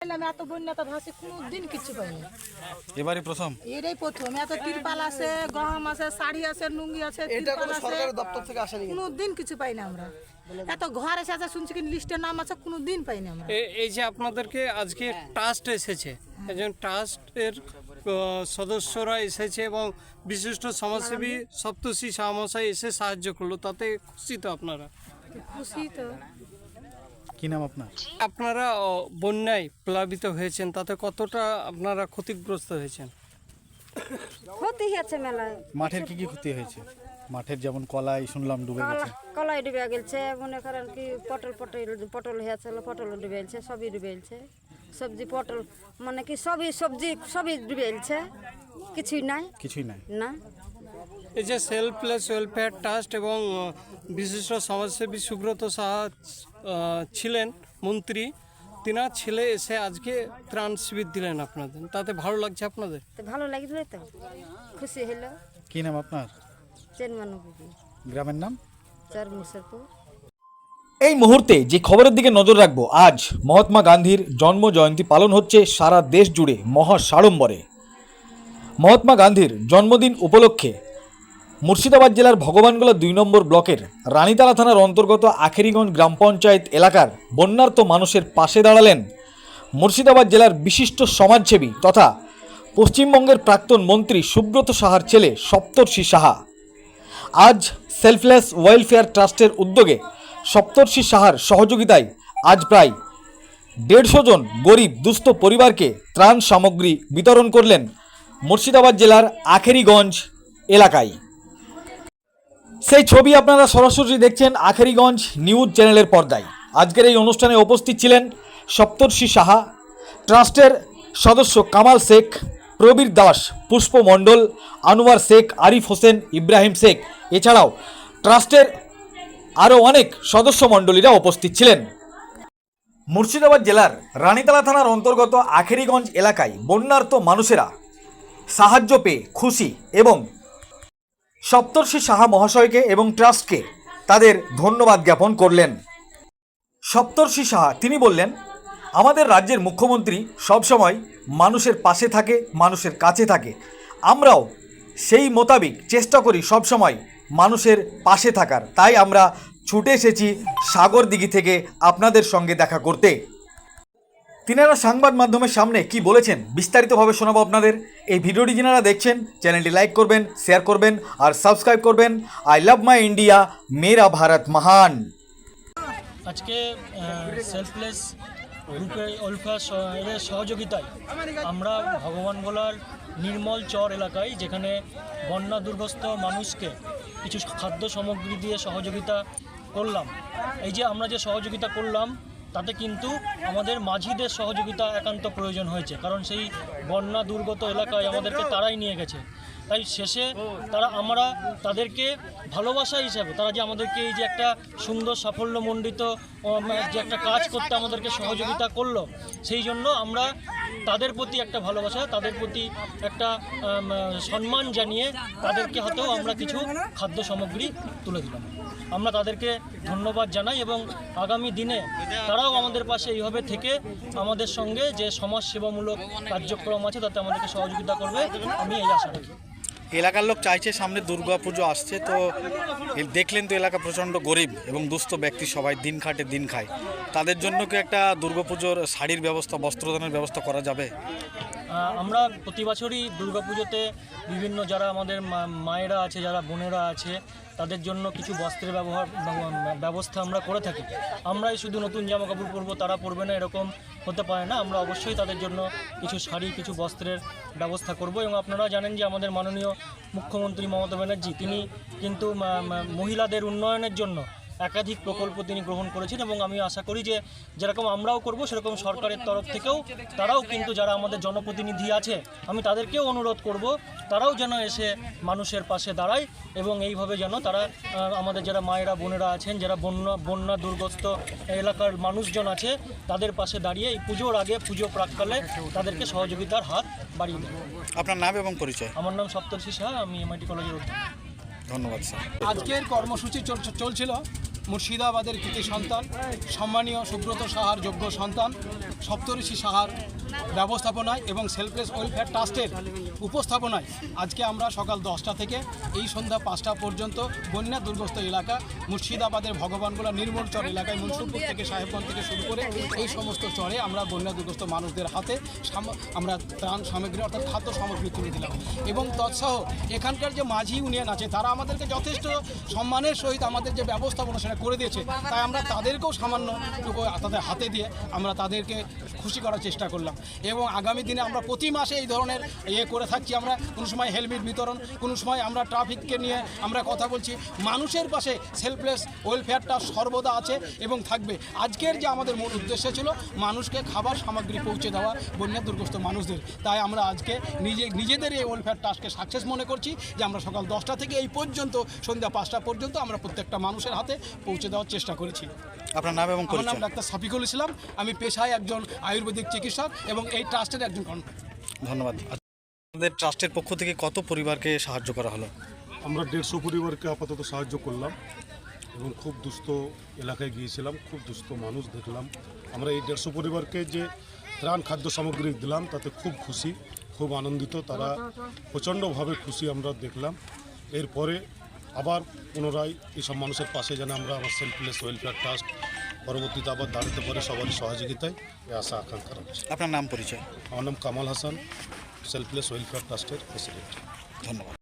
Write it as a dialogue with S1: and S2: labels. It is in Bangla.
S1: পাইলাম এত বন্যা তো ভাসি কোনোদিন কিছু পাইনি।
S2: এবারই প্রথম?
S1: এটাই প্রথম। এত তিরপাল আছে গহম আছে শাড়ি আছে লুঙ্গি আছে
S3: এটা
S1: তিরপাল আছে
S3: দপ্তর থেকে আসেনি কিন্তু।
S1: কোনোদিন কিছু পাই না আমরা। এত ঘর এসে আছে শুনছি কি লিস্টের নাম আছে কোনোদিন পাইনি আমরা।
S4: এ- এই যে আপনাদেরকে আজকে ট্রাস্ট এসেছে একজন ট্রাস্টের সদস্যরা এসেছে এবং বিশিষ্ট সমাজসেবী সপ্তর্ষি শাহমশাই এসে সাহায্য করল তাতে খুশি তো আপনারা?
S1: খুশি তো।
S2: কি নাম আপনার?
S4: আপনারা বন্যায় প্লাবিত হয়েছেন তাতে কতটা আপনারা ক্ষতিগ্রস্ত হয়েছেন?
S5: ক্ষতি হয়েছে মেলায়।
S2: মাঠের কি কি ক্ষতি হয়েছে? মাঠের যেমন কলাই শুনলাম ডুবে গেছে।
S5: কলাই ডুবে গেছে মনে করেন কি পটল পটল পটল হয়েছিল পটল ডুবে গেছে সবই ডুবে গেছে। সবজি পটল মানে কি সবই সবজি সবই ডুবে গেছে। কিছুই নাই।
S2: কিছুই নাই।
S5: না।
S4: এই যে সেলফলেস ওয়েলফেয়ার ট্রাস্ট এবং বিশিষ্ট সমাজসেবী সুব্রত সাহা ছিলেন মন্ত্রী। তিনার ছেলে এসে আজকে ত্রাণ শিবির দিলেন আপনাদের। তাতে ভালো লাগছে আপনাদের?
S5: তো ভালো লাগল তো। খুশি হলো।
S2: কি নাম আপনার? গ্রামের নাম?
S5: চার মুসরপুর।
S6: এই মুহূর্তে যে খবরের দিকে নজর রাখব আজ মহাত্মা গান্ধীর জন্ম জয়ন্তী পালন হচ্ছে সারা দেশ জুড়ে মহা সাড়ম্বরে। মহাত্মা গান্ধীর জন্মদিন উপলক্ষে মুর্শিদাবাদ জেলার ভগবানগোলা দুই নম্বর ব্লকের রানীতালা থানার অন্তর্গত আখেরিগঞ্জ গ্রাম পঞ্চায়েত এলাকার বন্যার্ত মানুষের পাশে দাঁড়ালেন মুর্শিদাবাদ জেলার বিশিষ্ট সমাজসেবী তথা পশ্চিমবঙ্গের প্রাক্তন মন্ত্রী সুব্রত সাহার ছেলে সপ্তর্ষি সাহা। আজ সেলফলেস ওয়েলফেয়ার ট্রাস্টের উদ্যোগে সপ্তর্ষি সাহার সহযোগিতায় আজ প্রায় দেড়শো জন গরিব, দুস্থ পরিবারকে ত্রাণ সামগ্রী বিতরণ করলেন মুর্শিদাবাদ জেলার আখেরিগঞ্জ এলাকায়। সেই ছবি আপনারা সরাসরি দেখছেন আখেরিগঞ্জ নিউজ চ্যানেলের পর্দায়। আজকের এই অনুষ্ঠানে উপস্থিত ছিলেন সপ্তর্ষি সাহা, ট্রাস্টের সদস্য কামাল শেখ, প্রবীর দাস, পুষ্প মণ্ডল, আনোয়ার শেখ, আরিফ হোসেন, ইব্রাহিম শেখ। এছাড়াও ট্রাস্টের আরও অনেক সদস্য মণ্ডলীরা উপস্থিত ছিলেন। মুর্শিদাবাদ জেলার রানীতলা থানার অন্তর্গত আখেরিগঞ্জ এলাকায় বন্যার্ত মানুষেরা সাহায্য পেয়ে খুশি এবং সপ্তর্ষি সাহা মহাশয়কে এবং ট্রাস্টকে তাদের ধন্যবাদ জ্ঞাপন করলেন। সপ্তর্ষি সাহা, তিনি বললেন, আমাদের রাজ্যের মুখ্যমন্ত্রী সবসময় মানুষের পাশে থাকে, মানুষের কাছে থাকে। আমরাও সেই মোতাবিক চেষ্টা করি সবসময় মানুষের পাশে থাকার। তাই আমরা ছুটে এসেছি সাগর দিঘি থেকে আপনাদের সঙ্গে দেখা করতে। তিনারা সংবাদ মাধ্যমের সামনে কি বলেছেন বিস্তারিতভাবে শোনাবো আপনাদের। এই ভিডিওটি যিনারা দেখছেন, চ্যানেলটি লাইক করবেন, শেয়ার করবেন আর সাবস্ক্রাইব করবেন। আই লাভ মাই ইন্ডিয়া, মেরা ভারত মহান।
S7: আজকে সেলফলেস ওলফেয়ার এর সহযোগিতায় আমরা ভগবান ভগবানগোলার নির্মল চর এলাকায়, যেখানে বন্যা দুর্গস্ত মানুষকে কিছু খাদ্য সামগ্রী দিয়ে সহযোগিতা করলাম। এই যে আমরা যে সহযোগিতা করলাম তাতে কিন্তু আমাদের মাঝিদের সহযোগিতা একান্ত প্রয়োজন হয়েছে, কারণ সেই বন্যা দুর্গত এলাকায় আমাদেরকে তারাই নিয়ে গেছে। তাই শেষে তারা আমরা তাদেরকে ভালোবাসা হিসাবে, তারা যে আমাদেরকে এই যে একটা সুন্দর সাফল্যমণ্ডিত যে একটা কাজ করতে আমাদেরকে সহযোগিতা করল, সেই জন্য আমরা তাদের প্রতি একটা ভালোবাসা, তাদের প্রতি একটা সম্মান জানিয়ে তাদেরকে হাতেও আমরা কিছু খাদ্য সামগ্রী তুলে দিলাম। আমরা তাদেরকে ধন্যবাদ জানাই এবং আগামী দিনে তারাও আমাদের পাশে এইভাবে থেকে আমাদের সঙ্গে যে সমাজ সেবামূলক কার্যক্রম আছে তাতে আমাদেরকে সহযোগিতা করবে। আমি এই আশা রাখি।
S2: এলাকার লোক চাইছে সামনে দুর্গা পুজো আসছে, তো দেখলেন তো এলাকা প্রচণ্ড গরিব এবং দুস্থ ব্যক্তি সবাই দিন খাটে দিন খায়। তাদের জন্য কি একটা দুর্গাপুজোর শাড়ির ব্যবস্থা, বস্ত্রদানের ব্যবস্থা করা যাবে?
S7: আমরা প্রতি বছরই দুর্গাপুজোতে বিভিন্ন যারা আমাদের মায়েরা আছে, যারা বোনেরা আছে, তাদের জন্য কিছু বস্ত্রের ব্যবহার ব্যবস্থা আমরা করে থাকি। আমরাই শুধু নতুন জামা কাপড় পরবো, তারা পরবে না, এরকম হতে পারে না। আমরা অবশ্যই তাদের জন্য কিছু শাড়ি, কিছু বস্ত্রের ব্যবস্থা করব এবং আপনারা জানেন যে আমাদের মাননীয় মুখ্যমন্ত্রী মমতা ব্যানার্জি, তিনি কিন্তু মহিলাদের উন্নয়নের জন্য একাধিক প্রকল্প তিনি গ্রহণ করেছেন এবং আমি আশা করি যে যেরকম আমরাও করব সেরকম সরকারের তরফ থেকেও তারাও কিন্তু যারা আমাদের জনপ্রতিনিধি আছে আমি তাদেরকেও অনুরোধ করব তারাও যেন এসে মানুষের পাশে দাঁড়ায় এবং এইভাবে যেন তারা আমাদের যারা মায়েরা বোনেরা আছেন যারা বন্যা বন্যা দুর্গস্ত এলাকার মানুষজন আছে তাদের পাশে দাঁড়িয়ে এই পুজোর আগে পুজো প্রাককালে তাদেরকে সহযোগিতার হাত বাড়িয়ে দেবে।
S2: আপনার নাম এবং পরিচয়?
S7: আমার নাম সপ্তর্ষি শাহ আমি এমআইটি কলেজের অধ্যক্ষ
S2: ধন্যবাদ স্যার।
S3: আজকের কর্মসূচি চল- চলছিল। মুর্শিদাবাদের কৃতি সন্তান সম্মানীয় সুব্রত সাহার যোগ্য সন্তান সপ্তঋষি সাহার ব্যবস্থাপনায় এবং সেলফলেস ওয়েলফেয়ার ট্রাস্টের উপস্থাপনায় আজকে আমরা সকাল দশটা থেকে এই সন্ধ্যা পাঁচটা পর্যন্ত বন্যা দুর্গস্ত এলাকা, মুর্শিদাবাদের ভগবানগোলা নির্মলচর এলাকায় মুন্সুরপুর থেকে সাহেবগঞ্জ থেকে শুরু করে এই সমস্ত চরে আমরা বন্যা দুর্গস্ত মানুষদের হাতে আমরা ত্রাণ সামগ্রী অর্থাৎ খাদ্য সামগ্রী তুলে দিলাম। এবং তৎসহ এখানকার যে মাঝি ইউনিয়ন আছে, তারা আমাদেরকে যথেষ্ট সম্মানের সহিত আমাদের যে ব্যবস্থাপনা সেটা করে দিয়েছে। তাই আমরা তাদেরকেও সামান্য তাদের হাতে দিয়ে আমরা তাদেরকে খুশি করার চেষ্টা করলাম। এবং আগামী দিনে আমরা প্রতি মাসে এই ধরনের ইয়ে করে থাকছি আমরা। কোনো সময় হেলমেট বিতরণ, কোনো সময় আমরা ট্রাফিককে নিয়ে আমরা কথা বলছি। মানুষের পাশে সেলফলেস ওয়েলফেয়ারটা সর্বদা আছে এবং থাকবে। আজকের যে আমাদের মূল উদ্দেশ্য ছিল, মানুষকে খাবার সামগ্রী পৌঁছে দেওয়া বন্যা দুর্গস্ত মানুষদের। তাই আমরা আজকে নিজে, নিজেদের এই ওয়েলফেয়ার টাস্ককে সাকসেস মনে করছি যে আমরা সকাল দশটা থেকে এই পর্যন্ত, সন্ধ্যা পাঁচটা পর্যন্ত আমরা প্রত্যেকটা মানুষের হাতে পৌঁছে দেওয়ার চেষ্টা করেছি।
S2: আপনার নাম এবং
S3: আমার নাম ডাক্তার সাফিকুল ইসলাম। আমি পেশায় একজন আয়ুর্বেদিক চিকিৎসক এবং এই ট্রাস্টের একজন
S2: ধন্যবাদ। আমাদের ট্রাস্টের পক্ষ থেকে কত পরিবারকে সাহায্য করা হলো?
S8: আমরা দেড়শো পরিবারকে আপাতত সাহায্য করলাম এবং খুব দুস্থ এলাকায় গিয়েছিলাম খুব দুস্থ মানুষ দেখলাম। আমরা এই দেড়শো পরিবারকে যে ত্রাণ খাদ্য সামগ্রী দিলাম তাতে খুব খুশি খুব আনন্দিত। তারা প্রচণ্ডভাবে খুশি আমরা দেখলাম। এরপরে আবার পুনরায় এইসব মানুষের পাশে যেন আমরা আমার সেলফলেস ওয়েলফেয়ার ট্রাস্ট পরবর্তীতে আবার দাঁড়াতে পারে সবারই সহযোগিতায় এই আশা আকাঙ্ক্ষা রয়েছে।
S2: আপনার নাম পরিচয়?
S8: আমার নাম কামাল হাসান সেলফলেস ওয়েলফেয়ার ট্রাস্টের প্রেসিডেন্ট
S2: ধন্যবাদ।